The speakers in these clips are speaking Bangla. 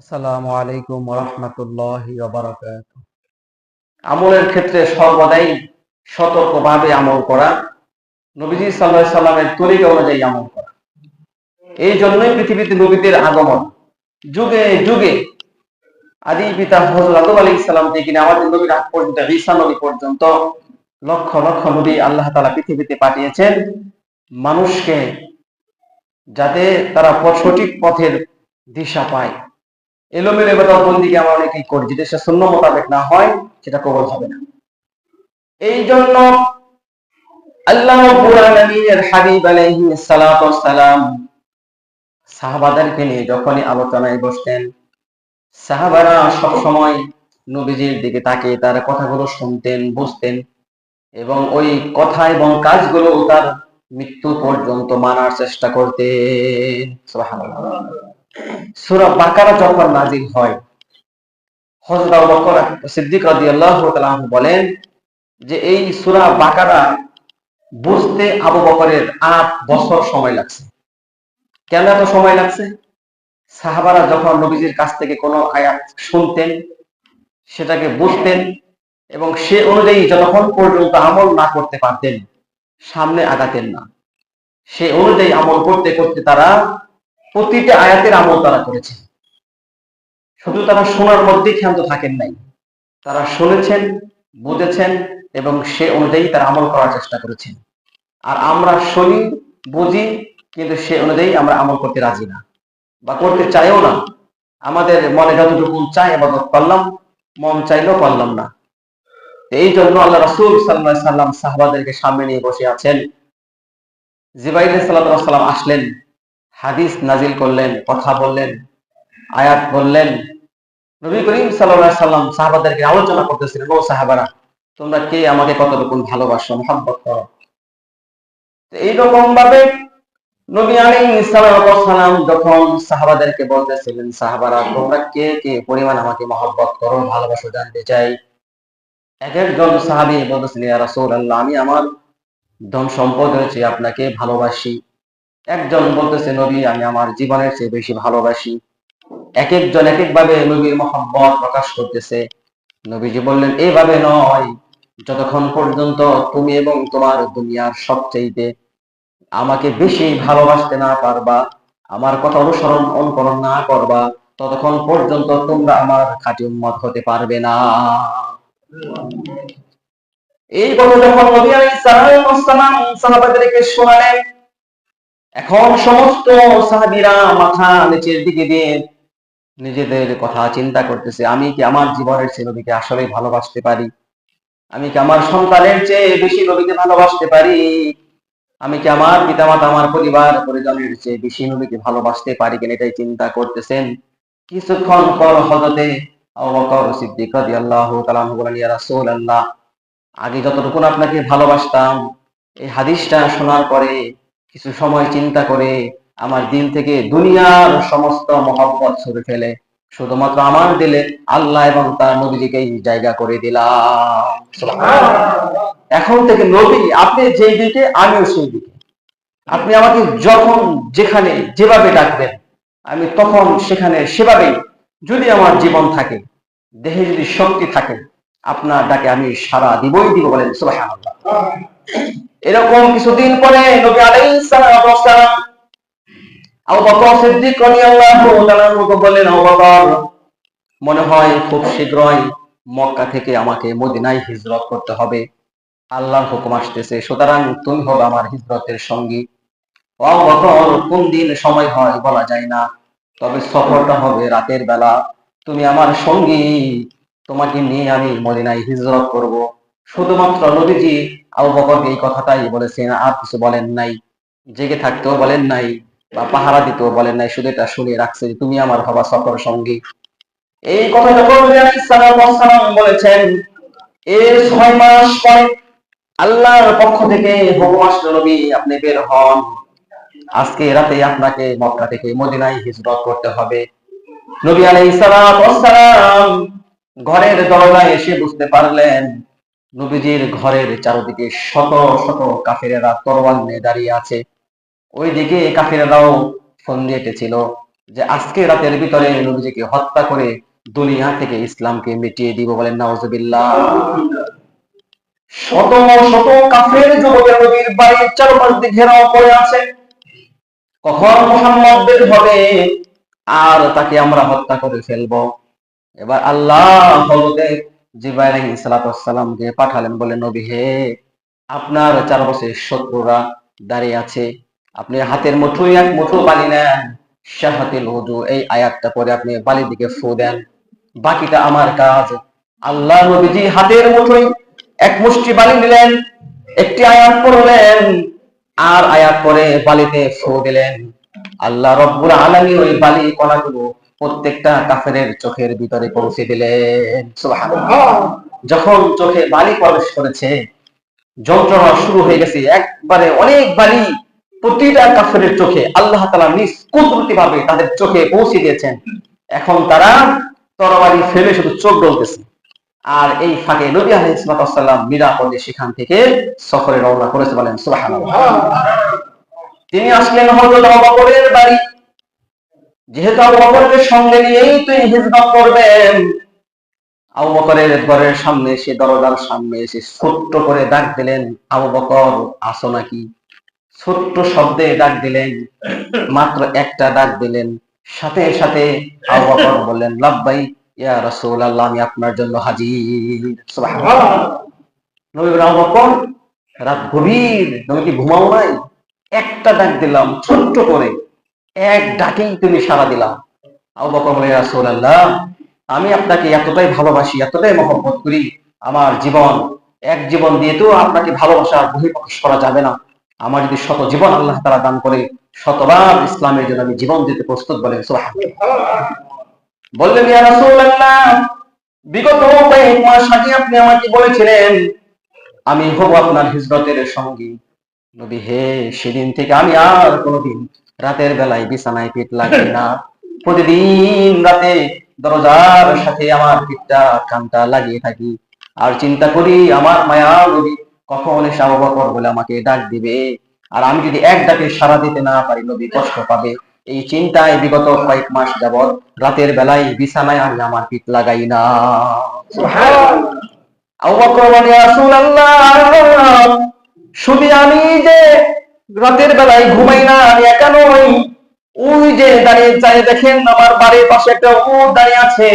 আসসালামু আলাইকুম রহমতুল্লাহি আমলের ক্ষেত্রে সর্বদাই সতর্কভাবে আমল করা, নবীজি সাল্লাহ সাল্লামের তরিকা অনুযায়ী আমল করা। এই জন্যই পৃথিবীতে নবীদের আগমন। যুগে যুগে আদি পিতা হজরত আলী ইসলাম থেকে আমাদের নবীর আগ পর্যন্ত, ঈসা নবী পর্যন্ত লক্ষ লক্ষ নবী আল্লাহ তালা পৃথিবীতে পাঠিয়েছেন। মানুষকে যাতে তারা সঠিক পথের দিশা পায়। এলোমেলো এবার বন্দিকে আমরা অনেকেই করি? যদি সে শূন্য মোতাবেক না হয়, সেটা কবল হবে না। এই জন্য আল্লাহ হাবিব আলাইহি সালাম সাহাবাদেরকে নিয়ে যখনই আলোচনায় বসতেন, সাহাবারা সব সময় নবীজির দিকে তাকিয়ে তার কথাগুলো শুনতেন, বুঝতেন এবং ওই কথা এবং কাজগুলো তার মৃত্যু পর্যন্ত মানার চেষ্টা করতেন। সূরা বাকারা যখন নাজিল হয় আবু বকর সিদ্দিক রাদিয়াল্লাহু তাআলা বলেন যে এই বাকারা বুঝতে আবু বকরের আট বছর সময় লাগছে। কেন এত সময় লাগছে? সাহাবারা যখন নবীজির কাছ থেকে আয়াত শুনতেন, সেটাকে বুঝতেন এবং সে অনুযায়ী যতক্ষণ পর্যন্ত আমল না করতে পারতেন, সামনে আগাতেন না। সে অনুযায়ী আমল করতে করতে তারা প্রতিটা আয়াতের আমল তারা করেছে শুধু তারা শোনার মধ্যেই ক্ষান্ত থাকেন নাই। তারা শুনেছেন, বুঝেছেন এবং সে অনুযায়ী তারা আমল করার চেষ্টা করেছেন। আর আমরা শুনি, বুঝি, কিন্তু সে অনুযায়ী আমরা আমল করতে রাজি না বা করতে চাইও না। আমাদের মনে যতটুকু চাই আবাদত করলাম মন চাইলেও পারলাম না। এই জন্য আল্লাহ রাসূল আলাইহি সাল্লাম সাহাবাদেরকে সামনে নিয়ে বসে আছেন। জিবাইল সাল্লাল্লাহু সাল্লাম আসলেন। হাদিস নাজিল করলেন, কথা বললেন, আয়াত বললেন। নবী করিম সাল্লাম সাহাবাদেরকে আলোচনা করতেছিলেন, ও সাহাবারা, তোমরা কে আমাকে কতটুকু ভালোবাসো, মহব্বত করো? এইরকম ভাবে নবী আলাইহিস সালাম যখন সাহাবাদেরকে বলতেছিলেন, সাহাবারা, তোমরা কে কে পরিমাণ আমাকে মহব্বত করো, ভালোবাসো, জানতে চাই? এক একজন সাহাবী বলতেছিলেন আমি আমার ধন সম্পদ রয়েছে, আপনাকে ভালোবাসি। একজন বলতেছে, নবী, আমি আমার জীবনের চেয়ে বেশি ভালোবাসি। এক একজন এক এক ভাবে নবীর মহব্বত প্রকাশ করতেছে। নবীজি বললেন এইভাবে নয়। যতক্ষণ পর্যন্ত তুমি এবং তোমার দুনিয়ার সবচেয়ে আমাকে বেশি ভালোবাসতে না পারবা, আমার কথা অনুসরণ অনুকরণ না করবা, ততক্ষণ পর্যন্ত তোমরা আমার খাঁটি উম্মত হতে পারবে না। এই কথা যখন নবী আলাইহিস সালাম সাহাবাদেরকে শোনালেন এখন সমস্ত সাহাবীরা মাথা নিচের দিকে দিয়ে নিজেদের কথা চিন্তা করতেছে, আমি কি আমার জীবনের নবীকে আসলে ভালোবাসতে পারি? আমি কি আমার সন্তানের চেয়ে বেশি নবীকে ভালোবাসতে পারি? আমি কি আমার পিতামাতা, আমার পরিবার, পরিজনের চেয়ে বেশি নবীকে ভালোবাসতে পারি কিনা এটাই চিন্তা করতেছেন? কিছুক্ষণ পর রাসূলুল্লাহ, আগে যতটুকুন আপনাকে ভালোবাসতাম, এই হাদিসটা শোনার পরে কিছু সময় চিন্তা করে আমার দিল থেকে দুনিয়ার সমস্ত মহব্বত ছুড়ে ফেলে। শুধুমাত্র আমার দিলে আল্লাহ এবং তার নবীজিকেই জায়গা করে দিলাম। এখন থেকে নবী, আপনি যেই দিকে, আমিও সেই দিকে। আপনি আমাকে যখন যেখানে, যেভাবে ডাকবেন, আমি তখন সেখানে সেভাবেই, যদি আমার জীবন থাকে, দেহে যদি শক্তি থাকে, আপনার ডাকে আমি সারা দিবই, দিব বলেন, সুবহানাল্লাহ। এরকম কিছুদিন পরে নবী আলাইহিস সালাম আবু বকর সিদ্দিক রাদিয়াল্লাহু তাআলা বললেন আবু বকর, মনে হয় খুব শীঘ্রই মক্কা থেকে আমাকে মদিনায় হিজরত করতে হবে। আল্লাহর হুকুম আসতেছে, সুতরাং তুমি হবে আমার হিজরতের সঙ্গী। আবু বকর, কোন দিন সময় হয় বলা যায় না, তবে সফরটা হবে রাতের বেলা। তুমি আমার সঙ্গী, তোমাকে নিয়ে আমি মদিনায় হিজরত করব। শুধুমাত্র নবীজি আবু বকরকে এই কথাটাই বলেছেন, আর কিছু বলেন নাই। জেগে থাকতেও বলেন নাই, বা পাহারা দিতেও বলেন নাই, শুধু এটা শুনে রাখছে যে তুমি আমার হবা সফর সঙ্গী। এই কথা যখন নবী আলাইহিস সালাম বলেছেন, এর ছয় মাস পরে আল্লাহর পক্ষ থেকে হুকুম আসলো, নবী আপনি বের হন। আজকে রাতে আপনাকে মক্কা থেকে মদিনায় হিজরত করতে হবে। নবী আলাইহিস সালাম ঘরের দরজায় এসে বুঝতে পারলেন নবীজির ঘরের চারদিকে শত শত কাফিরেরা তরোয়াল নিয়ে দাঁড়িয়ে আছে। ওইদিকে কাফিরেরাও ফন্দি এঁটেছিল যে আজকে রাতের ভিতরে নবীজিকে হত্যা করে দুনিয়া থেকে ইসলামকে মিটিয়ে দিব বলেন, নাউজুবিল্লাহ। শত শত কাফের যুবকের নবীর বাড়ির চারপাশ দিয়ে ঘেরাও করে আছে। কখন মোহাম্মদ বের হবে আর তাকে আমরা হত্যা করে ফেলব? এবার আল্লাহ হলতে পাঠালেন বলে নবী হে, আপনার চার বছর শত্রুরা দাঁড়িয়ে আছে। আপনি হাতের মুঠোই এক মুঠো বালি নেন। শাহাতিল এই আয়াতটা পরে আপনি দিকে ফু দেন। বাকিটা আমার কাজ। আল্লাহ নবীজি হাতের মুঠোই এক মুষ্টি বালি নিলেন, একটি আয়াত পড়লেন, আর আয়াত পরে বালিতে ফু দিলেন। আল্লাহ রব্বুল আলামিন ওই বালি কণাগুলো প্রত্যেকটা কাফেরের চোখের ভিতরে পৌঁছে দিলেন। যখন চোখে বালি প্রবেশ করেছে যন্ত্রণা শুরু হয়ে গেছে। একবারে অনেক বালি প্রতিটা কাফেরের চোখে আল্লাহ তালা নিজ কুদরতি ভাবে তাদের চোখে পৌঁছে দিয়েছেন। এখন তারা তরবারি ফেলে শুধু চোখ ডলতেছে। আর এই ফাঁকে নবী আলাইহিসসালাম নিরাপদে সেখান থেকে সফরে রওনা করেছে বলেন সুবহানাল্লাহ। তিনি আসলেন বকরের বাড়ি। যেহেতু আবু বকরকে সঙ্গে নিয়েই তুই হিজরত করবেন আবু বকরের ঘরের সামনে এসে, দরজার সামনে এসে ছোট্ট করে ডাক দিলেন, আবু বকর, আসো নাকি? ছোট্ট শব্দে ডাক দিলেন, মাত্র একটা ডাক দিলেন। সাথে সাথে আবু বকর বললেন লাব্বাই ইয়া রাসূলুল্লাহ, আমি আপনার জন্য হাজির। নবী আবু বকর, রাত গভীর, তুমি কি ঘুমাও নাই? একটা ডাক দিলাম, ছোট্ট করে। এক ডাকেই তুমি সাড়া দিলাম আবু বকর বলে রাসূলুল্লাহ, আমি আপনাকে এতটাই ভালোবাসি, এতটাই মহব্বত করি, আমার জীবন, এক জীবন দিয়ে তো আপনাকে ভালোবাসার বহিঃপ্রকাশ করা যাবে না। আমার যদি শত জীবন আল্লাহ তারা দান করে, শতবার ইসলামের জন্য আমি জীবন দিতে প্রস্তুত বলেন। বললেন বিগত কয়েক মাস আগে আপনি আমাকে বলেছিলেন, আমি হব আপনার হিজরতের সঙ্গী। নবী, হে, সেদিন থেকে আমি আর কোনোদিন রাতের বেলায় বিছানায় পিঠ লাগে না, প্রতিদিন রাতে দরজার সাথে আমার পিঠটা, কানটা লাগিয়ে থাকি। আর চিন্তা করি, আমার মায়া নবী কখন এসে আবু বলে আমাকে ডাক দিবে, আর আমি যদি এক ডাকে সারা দিতে না পারি, নবী কষ্ট পাবে। এই চিন্তায় বিগত কয়েক মাস যাবৎ রাতের বেলায় বিছানায় আমি আমার পিঠ লাগাই না। আবু বকর আমি যে রাতের বেলায় ঘুমাই না, আমি একা নই। ওই যে দাঁড়িয়ে চাই দেখেন আমার বাড়ির পাশে একটা উট দাঁড়িয়ে আছে।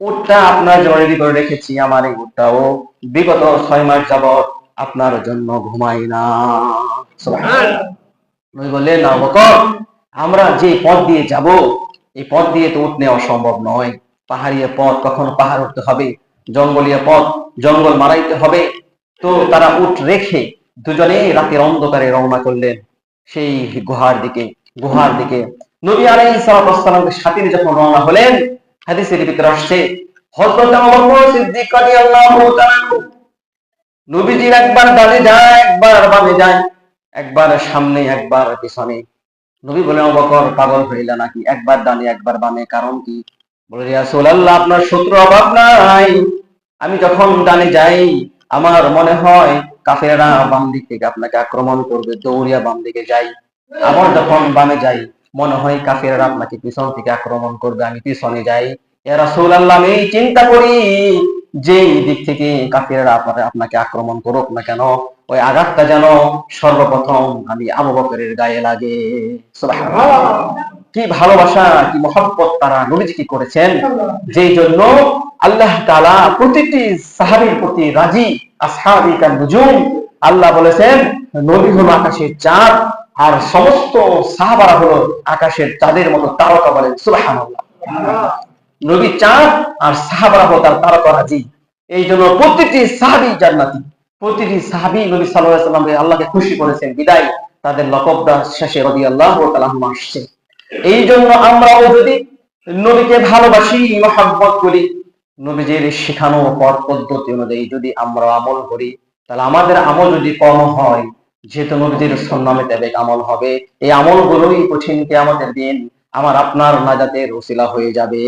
উটটা আপনার রেডি করে রেখেছি, আমার এই উটটাও বিগত ছয় মাস যাবত আপনার জন্য ঘুমাই না। বললেন না বকর, আমরা যে পথ দিয়ে যাব, এই পথ দিয়ে তো উঠ নেওয়া সম্ভব নয়। পাহাড়িয়া পথ কখনো পাহাড় উঠতে হবে, জঙ্গলীয় পথ, জঙ্গল মারাইতে হবে। তো তারা উঠ রেখে দুজনে রাতের অন্ধকারে রওনা করলেন সেই গুহার দিকে গুহার দিকে। নবী আলাইহিস সালামের সাথে যখন রওনা হলেন। হাদিসের ভিতরে আসছে সিদ্দিক একবার ডানে যায়, একবার বামে যায়, একবার সামনে, একবার পিছনে। নবী বলে "আবু বকর পাগল হইলা নাকি একবার ডানে, একবার বামে, কারণ কি? বলে আপনার শত্রু অভাব নাই। আমি যখন ডানে যাই, আমার মনে হয় কাফেররা বাম দিক থেকে আপনাকে আক্রমণ করবে, দৌড়িয়া বাম দিকে যাই। আবার যখন বামে যাই, মনে হয় কাফেররা আপনাকে পিছন থেকে আক্রমণ করবে, আমি পিছনে যাই। ইয়া রাসূলুল্লাহ, আমি চিন্তা করি যে দিক থেকে আপনার, আপনাকে আক্রমণ করুক না কেন, ওই আঘাতটা যেন সর্বপ্রথম আমি আবু বকরের গায়ে লাগে। কি ভালোবাসা, কি মহব্বত তারা নবীজি কি করেছেন? যেই জন্য আল্লাহ তাআলা প্রতিটি সাহাবীর প্রতি রাজি। আল্লাহ বলেছেন নবী হলো আকাশের চাঁদ, আর সমস্ত সাহাবারা হলো আকাশের চাঁদের মতো তারকা বলেন সুবহানাল্লাহ। নবী চাঁদ, আর সাহাবারা হলো তার তারকা রাজি। এই জন্য প্রতিটি সাহাবি জান্নাতি। প্রতিটি সাহাবি নবী আলাইহি আল্লাহকে খুশি করেছেন, বিদায়। তাদের লকবটা শেষে রাদিয়াল্লাহু আল্লাহ আসছে। এই জন্য আমরাও যদি নবীকে ভালোবাসি, মহাব্বত করি নবীজির শিখানো পথ পদ্ধতি অনুযায়ী যদি আমরা আমল করি, তাহলে আমাদের আমল যদি কম হয়, যেহেতু নবীজির সন্নামে তেবেক আমল হবে, এই আমলগুলোই কঠিন কে আমাদের দিন, আমার আপনার নাজাতের ওসিলা হয়ে যাবে।